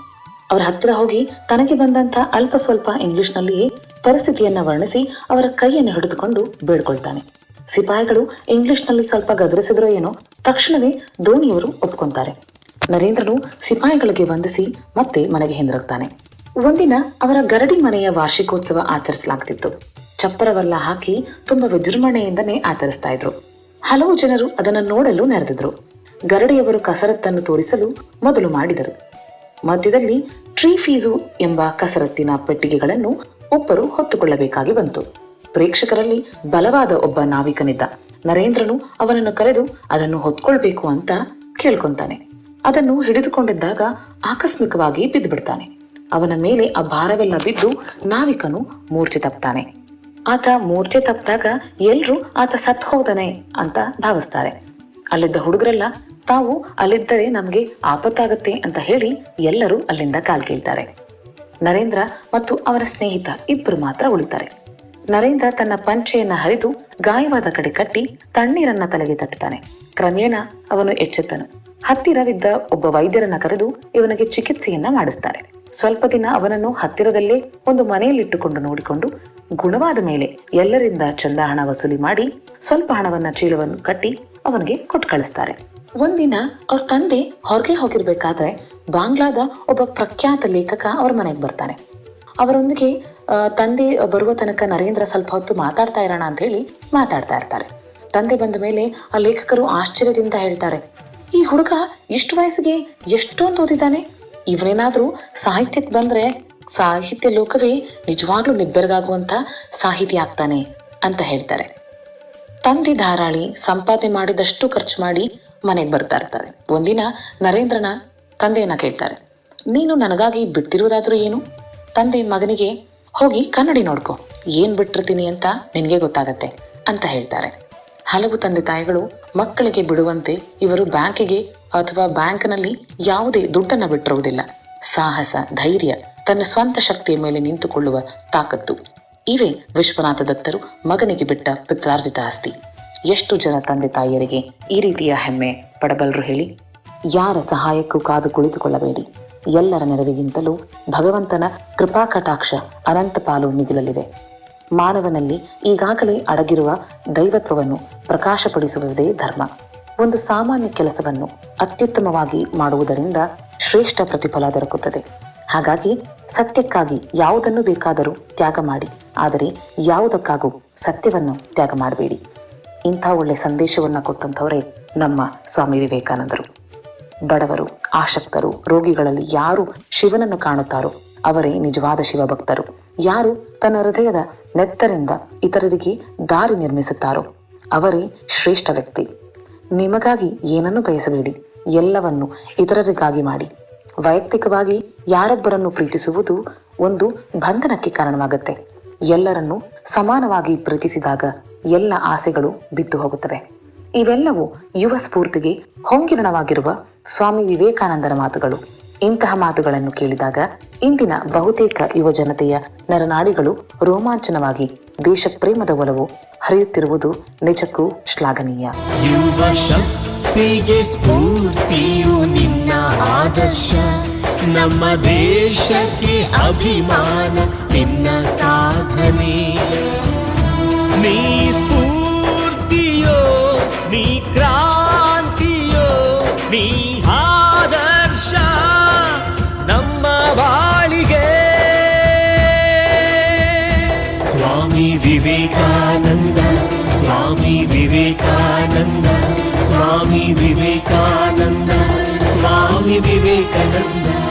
ಅವರ ಹತ್ತಿರ ಹೋಗಿ ತನಗೆ ಬಂದಂತ ಅಲ್ಪ ಸ್ವಲ್ಪ ಇಂಗ್ಲಿಷ್ನಲ್ಲಿಯೇ ಪರಿಸ್ಥಿತಿಯನ್ನ ವರ್ಣಿಸಿ ಅವರ ಕೈಯನ್ನು ಹಿಡಿದುಕೊಂಡು ಬೇಡ್ಕೊಳ್ತಾನೆ. ಸಿಪಾಯಿಗಳು ಇಂಗ್ಲಿಷ್ನಲ್ಲಿ ಸ್ವಲ್ಪ ಗದರಿಸಿದ್ರೋ ಏನೋ ತಕ್ಷಣವೇ ದೋಣಿಯವರು ಒಪ್ಕೊಂತಾರೆ. ನರೇಂದ್ರನು ಸಿಪಾಯಿಗಳಿಗೆ ವಂದಿಸಿ ಮತ್ತೆ ಮನೆಗೆ ಹಿಂದಿರುಗ್ತಾನೆ. ಒಂದಿನ ಅವರ ಗರಡಿ ಮನೆಯ ವಾರ್ಷಿಕೋತ್ಸವ ಆಚರಿಸಲಾಗ್ತಿತ್ತು. ಚಪ್ಪರವೆಲ್ಲ ಹಾಕಿ ತುಂಬಾ ವಿಜೃಂಭಣೆಯಿಂದನೇ ಆಚರಿಸ್ತಾ ಇದ್ರು. ಹಲವು ಜನರು ಅದನ್ನು ನೋಡಲು ನೆರೆದಿದ್ರು. ಗರಡಿಯವರು ಕಸರತ್ತನ್ನು ತೋರಿಸಲು ಮೊದಲು ಮಾಡಿದರು. ಮಧ್ಯದಲ್ಲಿ ಟ್ರೀ ಫೀಸು ಎಂಬ ಕಸರತ್ತಿನ ಪೆಟ್ಟಿಗೆಗಳನ್ನು ಒಬ್ಬರು ಹೊತ್ತುಕೊಳ್ಳಬೇಕಾಗಿ ಬಂತು. ಪ್ರೇಕ್ಷಕರಲ್ಲಿ ಬಲವಾದ ಒಬ್ಬ ನಾವಿಕನಿದ್ದ. ನರೇಂದ್ರನು ಅವನನ್ನು ಕರೆದು ಅದನ್ನು ಹೊತ್ಕೊಳ್ಬೇಕು ಅಂತ ಕೇಳ್ಕೊಂತಾನೆ. ಅದನ್ನು ಹಿಡಿದುಕೊಂಡಿದ್ದಾಗ ಆಕಸ್ಮಿಕವಾಗಿ ಬಿದ್ದುಬಿಡ್ತಾನೆ. ಅವನ ಮೇಲೆ ಆ ಭಾರವೆಲ್ಲ ಬಿದ್ದು ನಾವಿಕನು ಮೂರ್ಛೆ ತಪ್ತಾನೆ. ಆತ ಮೂರ್ಛೆ ತಪ್ಪಿದಾಗ ಎಲ್ರೂ ಆತ ಸತ್ ಹೋದನೆ ಅಂತ ಭಾವಿಸ್ತಾರೆ. ಅಲ್ಲಿದ್ದ ಹುಡುಗರೆಲ್ಲ, ತಾವು ಅಲ್ಲಿದ್ದರೆ ನಮಗೆ ಆಪತ್ತಾಗತ್ತೆ ಅಂತ ಹೇಳಿ ಎಲ್ಲರೂ ಅಲ್ಲಿಂದ ಕಾಲ್ ಕೇಳ್ತಾರೆ. ನರೇಂದ್ರ ಮತ್ತು ಅವರ ಸ್ನೇಹಿತ ಇಬ್ಬರು ಮಾತ್ರ ಉಳಿತಾರೆ. ನರೇಂದ್ರ ತನ್ನ ಪಂಚೆಯನ್ನ ಹರಿದು ಗಾಯವಾದ ಕಡೆ ಕಟ್ಟಿ ತಣ್ಣೀರನ್ನ ತಲೆಗೆ ತಟ್ಟುತ್ತಾನೆ ಕ್ರಮೇಣ ಅವನು ಎಚ್ಚೆತ್ತನು. ಹತ್ತಿರವಿದ್ದ ಒಬ್ಬ ವೈದ್ಯರನ್ನ ಕರೆದು ಇವನಿಗೆ ಚಿಕಿತ್ಸೆಯನ್ನ ಮಾಡಿಸ್ತಾರೆ. ಸ್ವಲ್ಪ ದಿನ ಅವನನ್ನು ಹತ್ತಿರದಲ್ಲೇ ಒಂದು ಮನೆಯಲ್ಲಿಟ್ಟುಕೊಂಡು ನೋಡಿಕೊಂಡು ಗುಣವಾದ ಮೇಲೆ ಎಲ್ಲರಿಂದ ಚಂದ ಹಣ ವಸೂಲಿ ಮಾಡಿ ಸ್ವಲ್ಪ ಹಣವನ್ನ ಚೀಲವನ್ನು ಕಟ್ಟಿ ಅವನಿಗೆ ಕೊಟ್ಟು ಕಳಿಸ್ತಾರೆ. ಒಂದಿನ ಅವ್ರ ತಂದೆ ಹೊರಗೆ ಹೋಗಿರ್ಬೇಕಾದ್ರೆ ಬಾಂಗ್ಲಾದ ಒಬ್ಬ ಪ್ರಖ್ಯಾತ ಲೇಖಕ ಅವ್ರ ಮನೆಗೆ ಬರ್ತಾನೆ. ಅವರೊಂದಿಗೆ ತಂದೆ ಬರುವ ತನಕ ನರೇಂದ್ರ ಸ್ವಲ್ಪ ಹೊತ್ತು ಮಾತಾಡ್ತಾ ಇರೋಣ ಅಂತ ಹೇಳಿ ಮಾತಾಡ್ತಾ ಇರ್ತಾರೆ. ತಂದೆ ಬಂದ ಮೇಲೆ ಆ ಲೇಖಕರು ಆಶ್ಚರ್ಯದಿಂದ ಹೇಳ್ತಾರೆ, ಈ ಹುಡುಗ ಇಷ್ಟು ವಯಸ್ಸಿಗೆ ಎಷ್ಟೊಂದು ಓದಿದ್ದಾನೆ? ಇವನೇನಾದ್ರೂ ಸಾಹಿತ್ಯಕ್ಕೆ ಬಂದ್ರೆ ಸಾಹಿತ್ಯ ಲೋಕವೇ ನಿಜವಾಗ್ಲೂ ನಿಬ್ಬೆರಗಾಗುವಂತ ಸಾಹಿತಿ ಆಗ್ತಾನೆ ಅಂತ ಹೇಳ್ತಾರೆ. ತಂದೆ ಧಾರಾಳಿ ಸಂಪಾದನೆ ಮಾಡಿದಷ್ಟು ಖರ್ಚು ಮಾಡಿ ಮನೆಗೆ ಬರ್ತಾ ಇರ್ತಾರೆ. ಒಂದಿನ ನರೇಂದ್ರನ ತಂದೆಯನ್ನ ಕೇಳ್ತಾರೆ, ನೀನು ನನಗಾಗಿ ಬಿಟ್ಟಿರುವುದಾದ್ರೂ ಏನು? ತಂದೆ ಮಗನಿಗೆ ಹೋಗಿ ಕನ್ನಡಿ ನೋಡ್ಕೊ, ಏನ್ ಬಿಟ್ಟಿರ್ತೀನಿ ಅಂತ ನಿನಗೆ ಗೊತ್ತಾಗತ್ತೆ? ಅಂತ ಹೇಳ್ತಾರೆ. ಹಲವು ತಂದೆ ತಾಯಿಗಳು ಮಕ್ಕಳಿಗೆ ಬಿಡುವಂತೆ ಇವರು ಬ್ಯಾಂಕಿಗೆ ಅಥವಾ ಬ್ಯಾಂಕ್ನಲ್ಲಿ ಯಾವುದೇ ದುಡ್ಡನ್ನು ಬಿಟ್ಟಿರುವುದಿಲ್ಲ. ಸಾಹಸ, ಧೈರ್ಯ, ತನ್ನ ಸ್ವಂತ ಶಕ್ತಿಯ ಮೇಲೆ ನಿಂತುಕೊಳ್ಳುವ ತಾಕತ್ತು. ಇವೇ ವಿಶ್ವನಾಥ ದತ್ತರು ಮಗನಿಗೆ ಬಿಟ್ಟ ಪಿತ್ರಾರ್ಜಿತ ಆಸ್ತಿ. ಎಷ್ಟು ಜನ ತಂದೆ ತಾಯಿಯರಿಗೆ ಈ ರೀತಿಯ ಹೆಮ್ಮೆ ಪಡಬಲ್ರು ಹೇಳಿ? ಯಾರ ಸಹಾಯಕ್ಕೂ ಕಾದು ಕುಳಿತುಕೊಳ್ಳಬೇಡಿ. ಎಲ್ಲರ ನೆರವಿಗಿಂತಲೂ ಭಗವಂತನ ಕೃಪಾ ಕಟಾಕ್ಷ ಅನಂತ ಪಾಲು ಮಿಗಿಲಲಿವೆ ಮಾನವನಲ್ಲಿ ಈಗಾಗಲೇ ಅಡಗಿರುವ ದೈವತ್ವವನ್ನು ಪ್ರಕಾಶಪಡಿಸುವುದೇ ಧರ್ಮ. ಒಂದು ಸಾಮಾನ್ಯ ಕೆಲಸವನ್ನು ಅತ್ಯುತ್ತಮವಾಗಿ ಮಾಡುವುದರಿಂದ ಶ್ರೇಷ್ಠ ಪ್ರತಿಫಲ ದೊರಕುತ್ತದೆ. ಹಾಗಾಗಿ ಸತ್ಯಕ್ಕಾಗಿ ಯಾವುದನ್ನು ಬೇಕಾದರೂ ತ್ಯಾಗ ಮಾಡಿ, ಆದರೆ ಯಾವುದಕ್ಕಾಗೂ ಸತ್ಯವನ್ನು ತ್ಯಾಗ ಮಾಡಬೇಡಿ. ಇಂಥ ಒಳ್ಳೆ ಸಂದೇಶವನ್ನು ಕೊಟ್ಟಂಥವರೇ ನಮ್ಮ ಸ್ವಾಮಿ ವಿವೇಕಾನಂದರು. ಬಡವರು, ಆಶಕ್ತರು, ರೋಗಿಗಳಲ್ಲಿ ಯಾರು ಶಿವನನ್ನು ಕಾಣುತ್ತಾರೋ ಅವರೇ ನಿಜವಾದ ಶಿವಭಕ್ತರು. ಯಾರು ತನ್ನ ಹೃದಯದ ನೆತ್ತರಿಂದ ಇತರರಿಗೆ ದಾರಿ ನಿರ್ಮಿಸುತ್ತಾರೋ, ಅವರೇ ಶ್ರೇಷ್ಠ ವ್ಯಕ್ತಿ. ನಿಮಗಾಗಿ ಏನನ್ನು ಬಯಸಬೇಡಿ, ಎಲ್ಲವನ್ನು ಇತರರಿಗಾಗಿ ಮಾಡಿ. ವೈಯಕ್ತಿಕವಾಗಿ ಯಾರೊಬ್ಬರನ್ನು ಪ್ರೀತಿಸುವುದು ಒಂದು ಬಂಧನಕ್ಕೆ ಕಾರಣವಾಗುತ್ತೆ. ಎಲ್ಲರನ್ನು ಸಮಾನವಾಗಿ ಪ್ರೀತಿಸಿದಾಗ ಎಲ್ಲ ಆಸೆಗಳು ಬಿದ್ದು ಹೋಗುತ್ತವೆ. ಇವೆಲ್ಲವೂ ಯುವ ಸ್ಫೂರ್ತಿಗೆ ಹೊಂಗಿರಣವಾಗಿರುವ ಸ್ವಾಮಿ ವಿವೇಕಾನಂದರ ಮಾತುಗಳು. ಇಂತಹ ಮಾತುಗಳನ್ನು ಕೇಳಿದಾಗ ಇಂದಿನ ಬಹುತೇಕ ಯುವ ಜನತೆಯ ನರನಾಡಿಗಳು ರೋಮಾಂಚನವಾಗಿ ದೇಶ ಪ್ರೇಮದ ಒಲವು ಹರಿಯುತ್ತಿರುವುದು ನಿಜಕ್ಕೂ ಶ್ಲಾಘನೀಯ. ಸ್ಫೂರ್ತಿಯು ನಿನ್ನ ಆದರ್ಶ. ನಮ್ಮ ದೇಶಕ್ಕೆ ಅಭಿಮಾನ ನಿನ್ನ ಸಾಧನೆ. ನೀ ಸ್ಫೂರ್ತಿಯೋ, ನೀ ಕ್ರಾಂತಿಯೋ, ನೀ ಸ್ವಾಮಿ ವಿವೇಕಾನಂದ ಸ್ವಾಮಿ ವಿವೇಕಾನಂದ ಸ್ವಾಮಿ ವಿವೇಕಾನಂದ ಸ್ವಾಮಿ ವಿವೇಕಾನಂದ